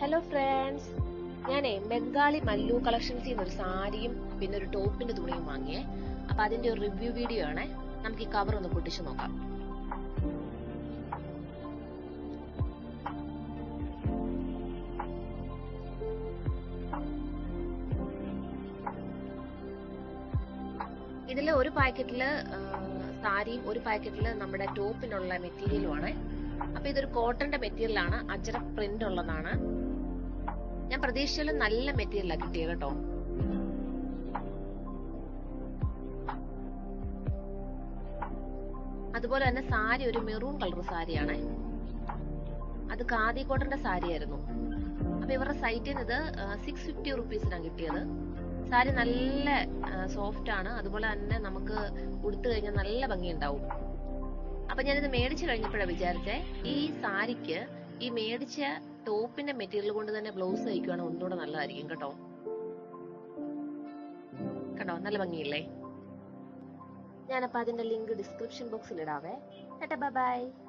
Hello friends ഞാനേ ബംഗാളി മല്ലു കളക്ഷൻസിൽ നിന്ന് ഒരു സാരിയും പിന്നെ ഒരു ടോപ്പിന്റെ തുണിയും വാങ്ങിയേ. അപ്പൊ അതിന്റെ ഒരു റിവ്യൂ വീഡിയോ ആണ്. നമുക്ക് ഈ കവർ ഒന്ന് പൊട്ടിച്ചു നോക്കാം. ഇതിൽ ഒരു പാക്കറ്റിൽ സാരിയും ഒരു പാക്കറ്റിൽ നമ്മുടെ ടോപ്പിനുള്ള മെറ്റീരിയലുമാണ് അപ്പൊ ഇതൊരു കോട്ടന്റെ മെറ്റീരിയലാണ്. അജറ പ്രിന്റ് ഉള്ളതാണ്. ഞാൻ പ്രതീക്ഷിച്ചാലും നല്ല മെറ്റീരിയലാണ് കിട്ടിയത് കേട്ടോ. അതുപോലെ തന്നെ സാരി ഒരു മെറൂൺ കളർ സാരിയാണ്. അത് ഖാദി കോട്ടന്റെ സാരി ആയിരുന്നു അപ്പൊ ഇവരുടെ സൈറ്റിൽ നിന്ന് ഇത് സിക്സ് ഫിഫ്റ്റി റുപ്പീസിനാണ് കിട്ടിയത്. സാരി നല്ല സോഫ്റ്റ് ആണ്. അതുപോലെ തന്നെ നമുക്ക് ഉടുത്തു കഴിഞ്ഞാൽ നല്ല ഭംഗി ഉണ്ടാവും അപ്പൊ ഞാനിത് മേടിച്ചു കഴിഞ്ഞപ്പോഴാണ് വിചാരിച്ചേ ഈ സാരിക്ക് ഈ മേടിച്ച ടോപ്പിന്റെ മെറ്റീരിയൽ കൊണ്ട് തന്നെ ബ്ലൗസ് തയ്ക്കുവാണെങ്കിൽ ഒന്നുകൂടെ നല്ലതായിരിക്കും കേട്ടോ. കേട്ടോ നല്ല ഭംഗിയില്ലേ? ഞാനപ്പോ അതിന്റെ ലിങ്ക് ഡിസ്ക്രിപ്ഷൻ ബോക്സിൽ ഇടാവേ. Bye bye.